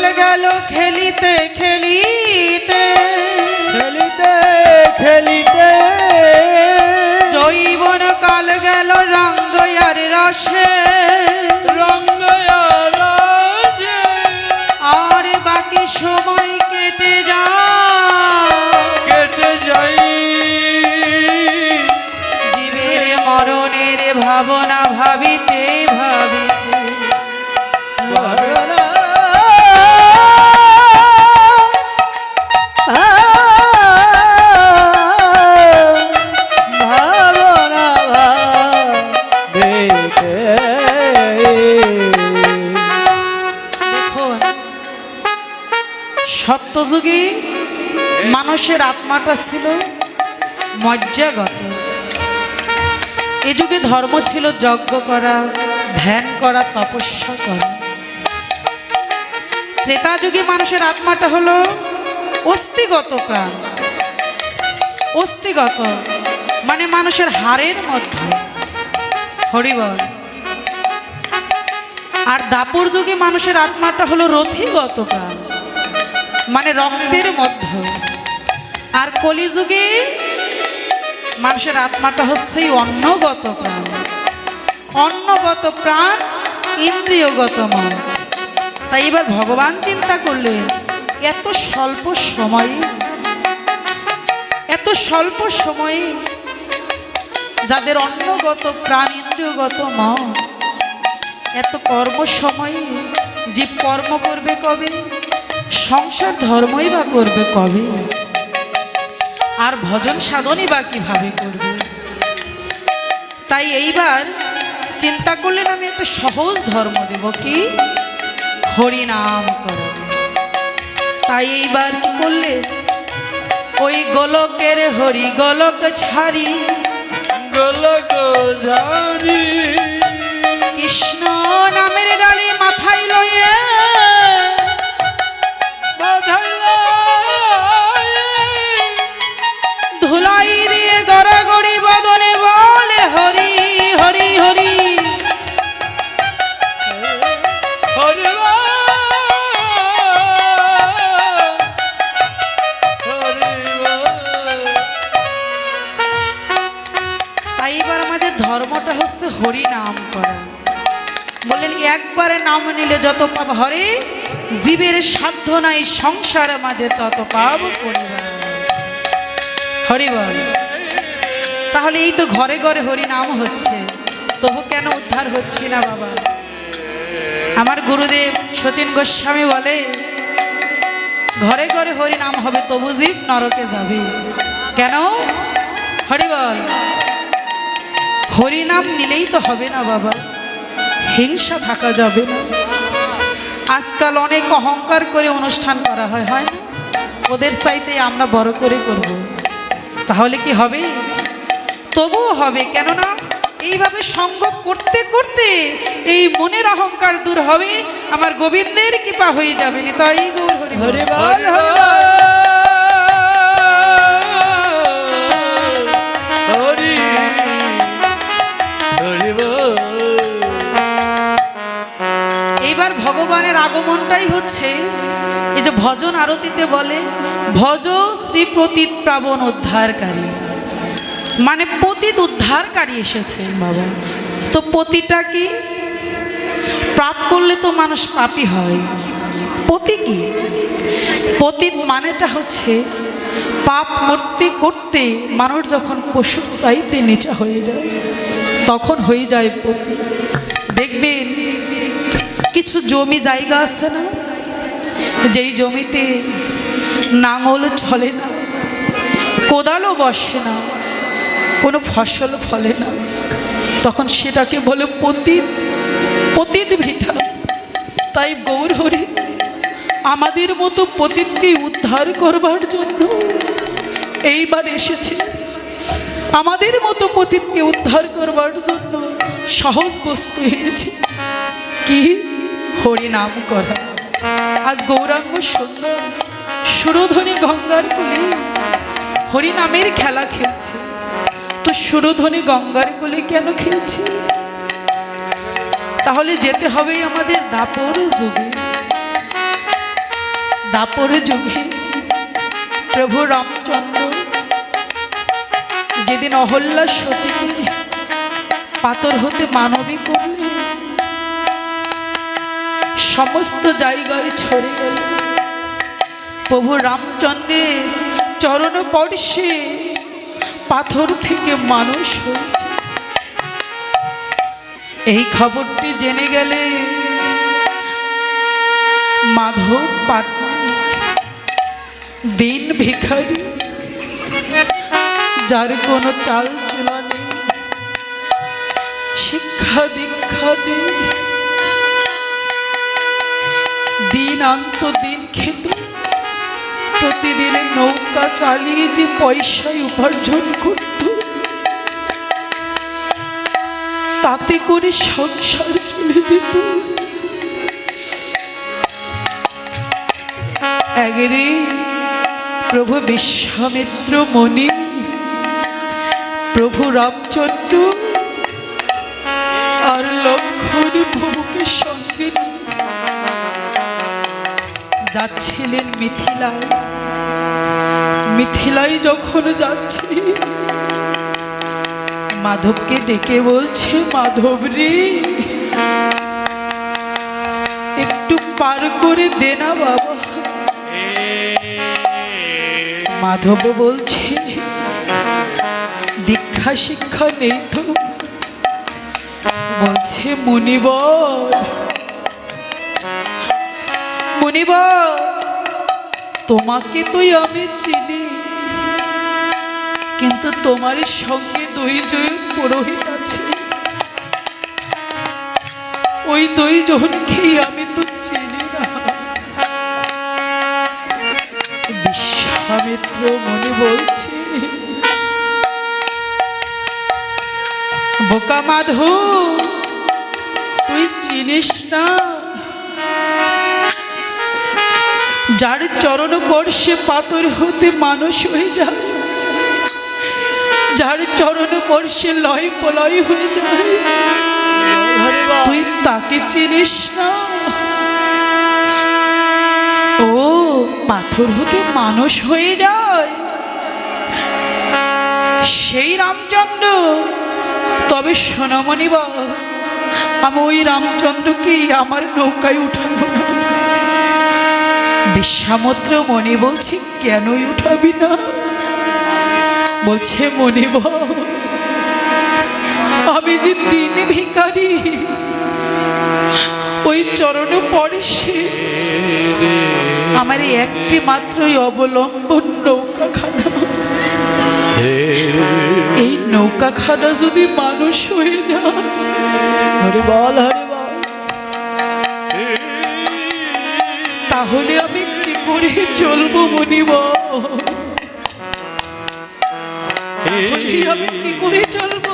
কাল গেল খেলিতে খেলিতে। খেলিতে খেলিতে। জৈবন কাল গেল রঙ্গ আর রসে। রঙ্গয়ারাজে আর বাকি সময় কেটে যায়। কেটে যাই জীবের মরণের ভাবনা ভাবিতে সত্যযুগে মানুষের আত্মাটা ছিল মজ্জাগত। এ যুগে ধর্ম ছিল যজ্ঞ করা, ধ্যান করা, তপস্যা করা। ত্রেতা যুগে মানুষের আত্মাটা হলো অস্থিগত প্রাণ। অস্থিগত মানে মানুষের হাড়ের মধ্যে। হরিবল। আর দাপর যুগে মানুষের আত্মাটা হলো রথিগত প্রাণ। মানে রক্তের মধ্যে। আর কলিযুগে মানুষের আত্মাটা হচ্ছে অন্নগত প্রাণ। অন্নগত প্রাণ ইন্দ্রিয়গত মন। তাই এবার ভগবান চিন্তা করলেন, এত স্বল্প সময়ে, এত স্বল্প সময়ে যাদের অন্নগত প্রাণ, ইন্দ্রিয়গত মন, এত কর্ম সময়ে জীব কর্ম করবে কবে? সংসার ধর্মই বা করবে কবে? আর ভজন সাধনই বা কীভাবে করবে? তাই এইবার চিন্তা করলেন, আমি একটা সহজ ধর্ম দেব কি? হরিনাম করো। তাই এইবার কি করলে? ওই গোলকের হরি গোলক ছাড়ি। গোলক ঝারি নাই সংসার মাঝে তত পাপ করিবা হরি বল তাহলে এই তো ঘরে ঘরে হরি নাম হচ্ছে। তবু কেন উদ্ধার হচ্ছে না বাবা? আমার গুরুদেব সচিন গোস্বামী বলে, ঘরে ঘরে হরি নাম হবে, তবু জীব নরকে যাবে। কেন? হরি বল হরিনাম নিলেই তো হবে না বাবা। হিংসা থাকা যাবে না। আজকাল অনেক অহংকার করে অনুষ্ঠান করা হয় হয় ওদের সাইতে আমরা বড় করে করব। তাহলে কি হবে? তবুও হবে, কেননা এইভাবে সঙ্গ করতে করতে এই মনের অহংকার দূর হবে, আমার গোবিন্দের কৃপা হয়ে যাবে তাই গৌর হরি এইবার ভগবানের আগমনটাই হচ্ছে এই যে ভজন আরতিতে বলে, ভজ শ্রী প্রতীত প্রাবণ উদ্ধারকারী। মানে পতীত উদ্ধারকারী এসেছে বাবা। তো পতিটা কি? পাপ করলে তো মানুষ পাপই হয়। পতি কি? পতিত মানেটা হচ্ছে পাপ করতে করতে মানুষ যখন পশুর চাইতে নিচা হয়ে যায়, তখন হয়ে যায় পতি দেখবেন কিছু জমি জায়গা আছে না? যেই জমিতে নাঙল চলে না, কোদালও বসে না, কোনো ফসল ফলে না। তখন সেটাকে বলে পতিত পতিত ভিটা। তাই গৌর হরি, আমাদের মতো পতিতকে উদ্ধার করবার জন্য এইবার এসেছে। আমাদের মতো পতিতকে উদ্ধার করবার জন্য সহজ বস্তু এনেছে। কি হরি নাম করা। আজ গৌরাঙ্গ সুন্দর, সুরধ্বনি গঙ্গার কোলে হরি নামের খেলা খেলছে। তো সুরধ্বনি গঙ্গার কোলে কেন খেলছে? তাহলে যেতে হবে আমাদের দাপর যুগে। দাপর যুগে প্রভু রামচন্দ্র যেদিন অহল্যা সতীকে পাথর হতে মানবী সমস্ত জায়গায় ছড়ে গেল। প্রভু রামচন্দ্রের চরণ পর্শে পাথর থেকে মানুষ হয়েছে। এই খবরটি জেনে গেলে মাধব পাটনি দিন ভিখারি, যার কোনো চাল চুলা নেই, শিক্ষা দীক্ষা নেই। দিন আন্ত দিন খেত। প্রতিদিন নৌকা চালিয়ে যে পয়সায় উপার্জন করত, তাতে করে সংসার চলে যেত। একদিন প্রভু বিশ্বামিত্র মণি, প্রভু রামচন্দ্র আর লক্ষণ প্রভুকে সঙ্গে নিয়ে যাচ্ছিলেন মিথিলায়। মিথিলায় যখন যাচ্ছে মাধবকে ডেকে বলছে, মাধব রে, একটু পার করে দে না বাবা। মাধব বলছে, দীক্ষা শিক্ষা নেই তো? বলছে মুনিবর মুনিবর তোমাকে তুই আমি চিনি। কিন্তু তোমার সঙ্গে দুইজন পুরোহিত আছে। ওই দুই দুইজনকেই আমি তো চিনি না। বিশ্বামিত্র মনে বলছি, বোকা মাধব তুই চিনিস না? যার চরণ পর্ষে পাথর হতে মানুষ হয়ে যায়। যার চরণ পর্ষে লয় পলয় হয়ে যায়। তুই তাকে চিনিস না। ও, পাথর হতে মানুষ হয়ে যায়। সেই রামচন্দ্র, তবে সোনামণি বা আমি ওই রামচন্দ্রকে আমার নৌকায় উঠাবো না। বিশ্বামত্র মনে বলছে কেনই উঠাবি না? বলছে মনে আমি যে দিন ভিকারি ওই চরণ পড়েছে আমার এই একটি মাত্রই অবলম্বন নৌকাখানা। এই নৌকাখানা যদি মানুষ হয়ে যায় হরি বল হরি বল তাহলে করে চলবো মনিব আমি কি করে চলবো?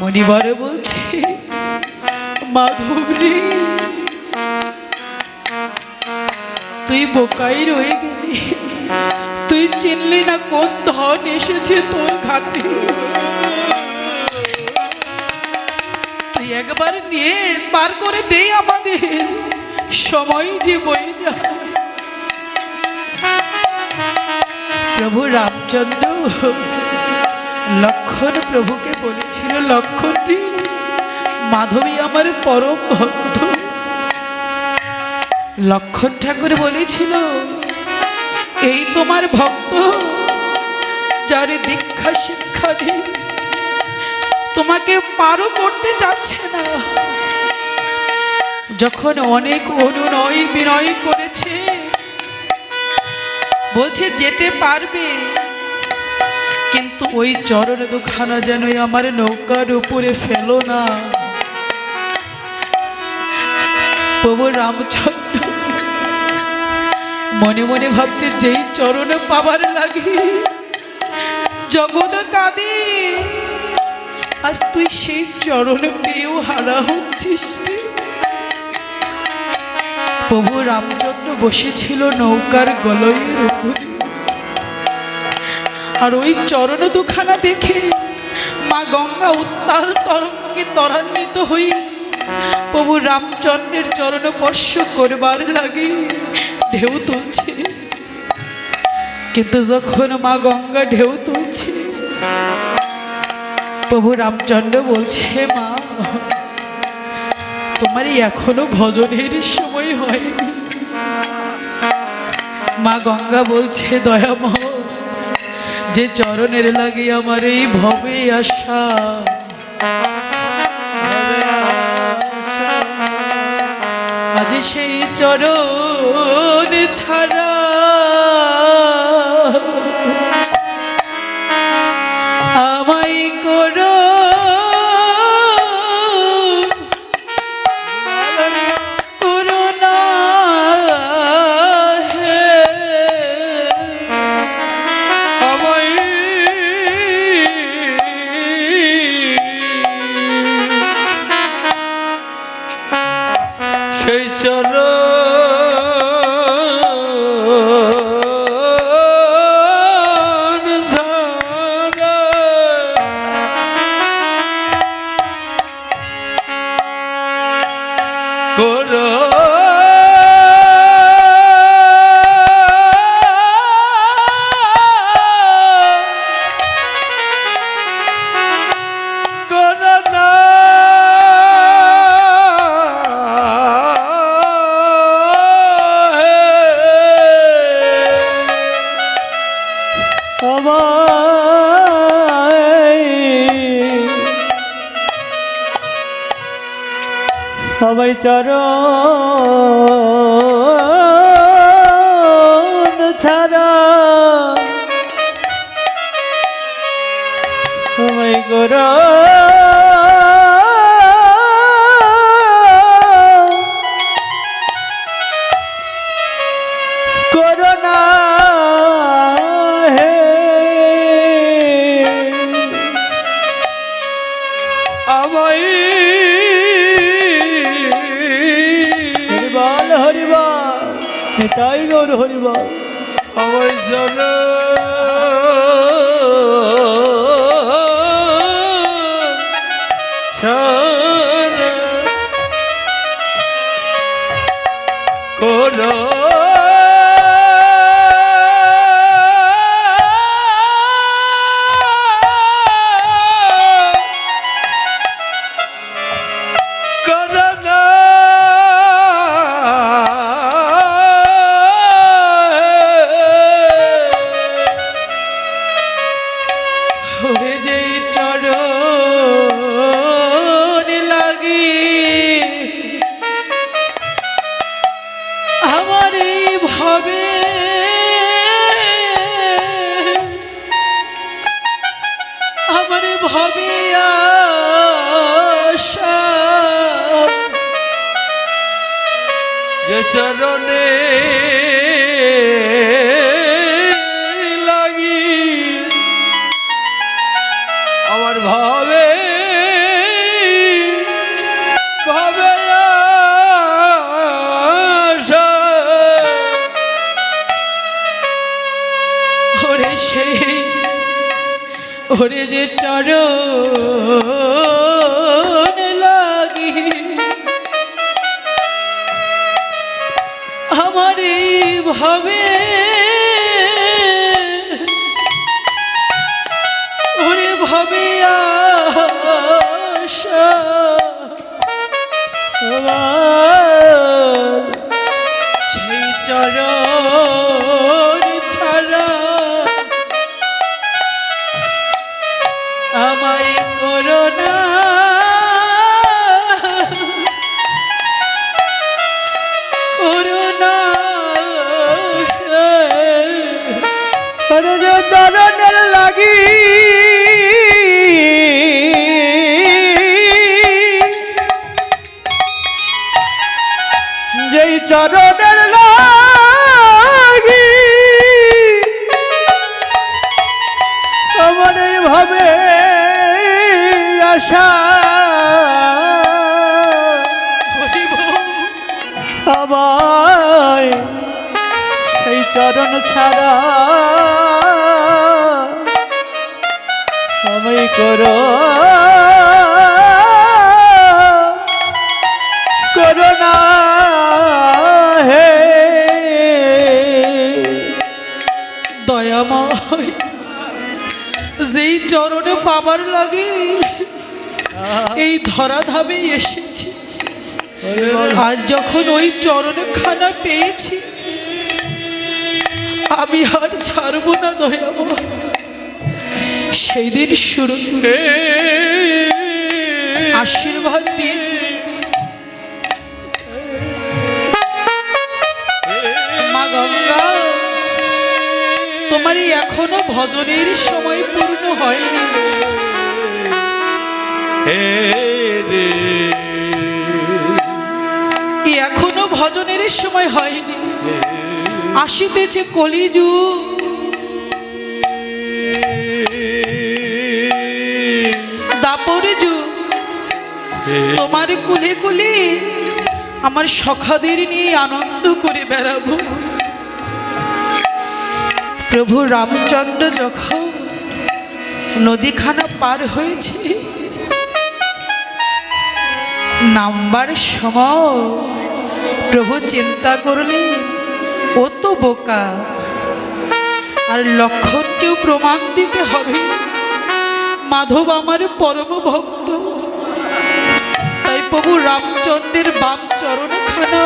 মনিবরে বলছে মাধব রে তুই বোকাই রয়ে গেলি। তুই চিনলি না কোন ধন এসেছে তোর ঘাটে? একবার নিয়ে পার করে দে আমাদের। সময় যে যায়। প্রভু রামচন্দ্র, লক্ষণ প্রভুকে বলেছিল, লক্ষণ মাধবী আমার পরম ভক্ত লক্ষণ ঠাকুর বলেছিল, এই তোমার ভক্ত, যার দীক্ষা শিক্ষা নেই তোমাকে পারও করতে চাচ্ছে না। যখন অনেক অনুনয় বিনয় করেছে, বলছে যেতে পারবে, কিন্তু ওই চরণ দুখানা যেন আমার নৌকার উপরে ফেলো না। প্রভু রামচন্দ্র মনে মনে ভাবছে, যেই চরণ পাবার লাগে, জগৎ কাঁদে। আজ তুই সেই চরণে পেয়েও হারা হচ্ছিস প্রভু রামচন্দ্র বসেছিল নৌকার গলয়ের উপরে। আর ওই চরণ দুখানা দেখে মা গঙ্গা উত্তাল তরঙ্গে ত্বরান্বিত হয়ে প্রভু রামচন্দ্রের চরণ স্পর্শ করবার লাগে ঢেউ তুলছে। কিন্তু যখন মা গঙ্গা ঢেউ তুলছে প্রভু রামচন্দ্র বলছে, মা, তোমার এখনও ভজনের সময় হয়নি। মা গঙ্গা বলছে দয়াম যে চরণের লাগে আমার এই ভবে আশা। আজ সেই চরণ ছাড়া চরণ এটাই গৌর হরিবা আমার জন চরণের লাগি। আমার এইভাবে আশা। আমায় সেই চরণ ছাড়া আমি করো পাবার লাগে। এই ধরাধামে এসেছি। আর যখন ওই চরণে খানা পেয়েছি আমি আর ছাড়বো না দয়াব সেই দিন শুরু করে আশীর্বাদ দিয়ে মা গঙ্গা। এই এখনও ভজনের সময় পূর্ণ হয়নি। এখনও ভজনের সময় হয়নি। আসিতেছে কলিযুগ। দাপর যুগ। তোমার কুলে কুলে আমার সখাদের নিয়ে আনন্দ করে বেড়াবো। প্রভু রামচন্দ্র যখন নদীখানা পার হয়েছে, নাম্বার সময় প্রভু চিন্তা করলেন, ও তো বোকা, আর লক্ষণকেও প্রমাণ দিতে হবে। মাধব আমার পরম ভক্ত। তাই প্রভু রামচন্দ্রের বাম চরণখানা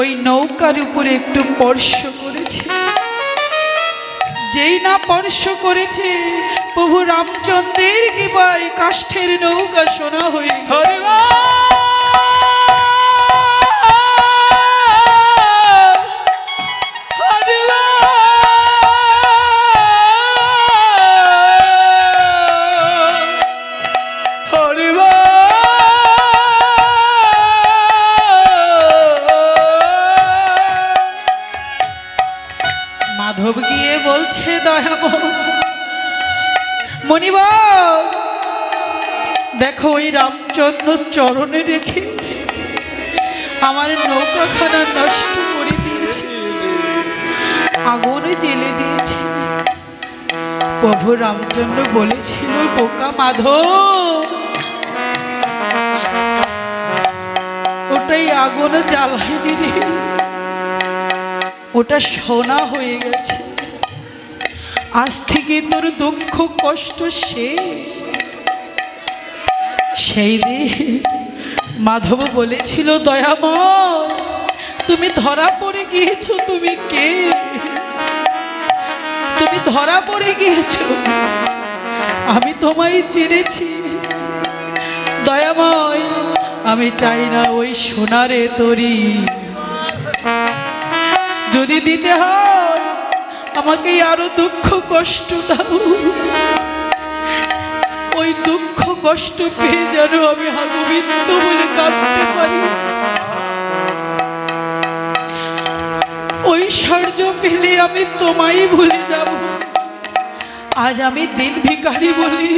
ওই নৌকার উপরে একটু স্পর্শ করেছে। যেই না স্পর্শ করেছে প্রভু রামচন্দ্রের কৃপায় কাষ্ঠের নৌকা সোনা হয়ে রামচন্দ্র চরণে রেখে আমার নৌকাখানা নষ্ট করে দিয়েছে। আগুনে জেলে দিয়েছে। প্রভু রামচন্দ্র বলেছিল, বোকা মাধব, ওটাই আগুন জ্বালায়নি রে। ওটা সোনা হয়ে গেছে। আজ থেকে তোর দুঃখ কষ্ট সে সেই দিন মাধব বলেছিল, দয়াময়, তুমি ধরা পড়ে গিয়েছো, তুমি কে? তুমি ধরা পড়ে গিয়েছো। আমি তোমায় চিনেছি। দয়াময়, আমি চাই না ওই সোনারে তরি। যদি দিতে হয়, আমাকে আরও দুঃখ কষ্ট দাও। ওই দুঃখ কষ্ট পেয়ে যেন আমি হাগবিন্দ বলে কাঁদতে পারি। ঐশ্বর্য পেলে আমি তোমায় ভুলে যাব। আজ আমি দিন ভিকারি বলি।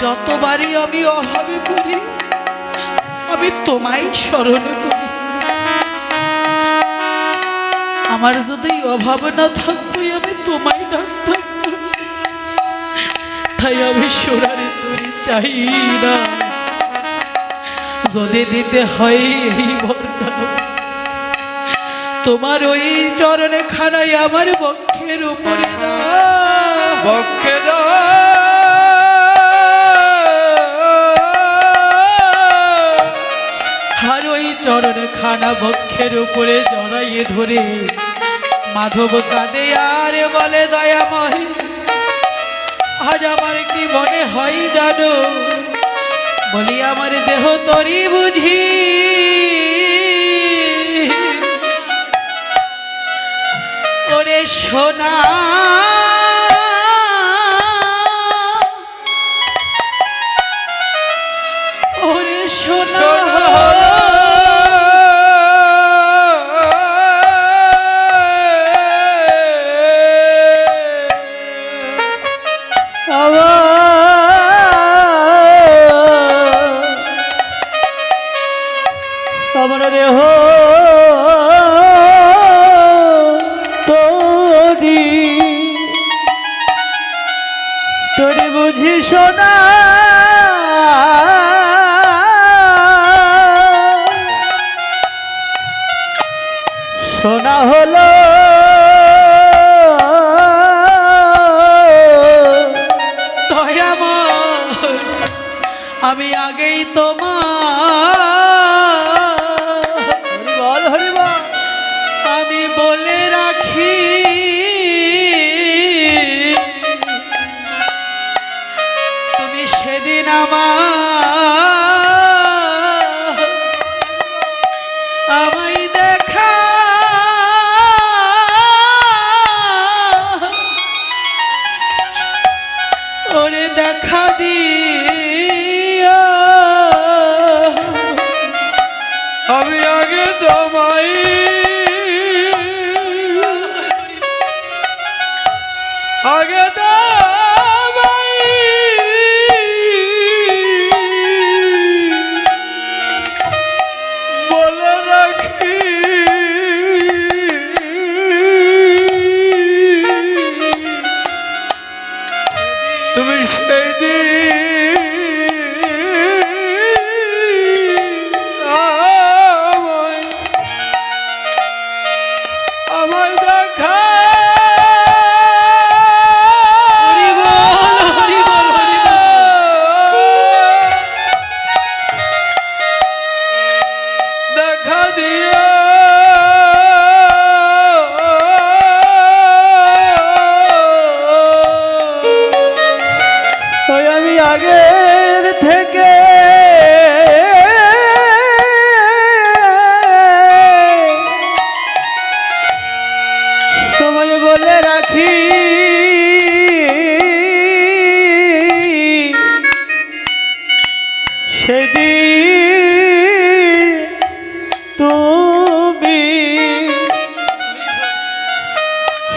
যতবারই আমি অভাবে পড়ি আমি তোমায় স্মরণ করি। আমার যদি অভাব না থাকতো আমি তোমায় ডাকতাম। তাই আমি সোনারে তৈরি চাই না। যদি দিতে হয় এই বরদান তোমার ওই চরণে খানাই আমার বক্ষের উপরে বক্ষে আর ওই চরণ খানা বক্ষের উপরে জড়াইয়ে ধরে মাধব কাঁদে আর বলে দয়াময় আজ আমার কি মনে হয় জানো? বলি আমার দেহ তরি বুঝি। ওরে সোনা। আমায় দেখা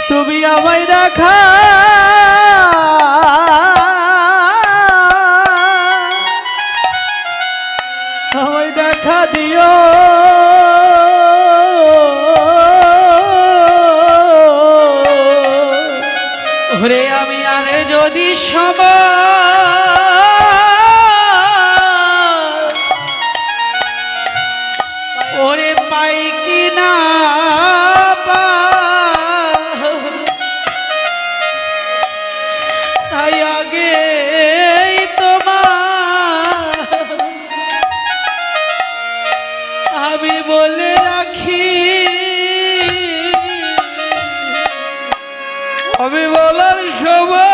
তুমি আমায় রাখা আমি বলার সময়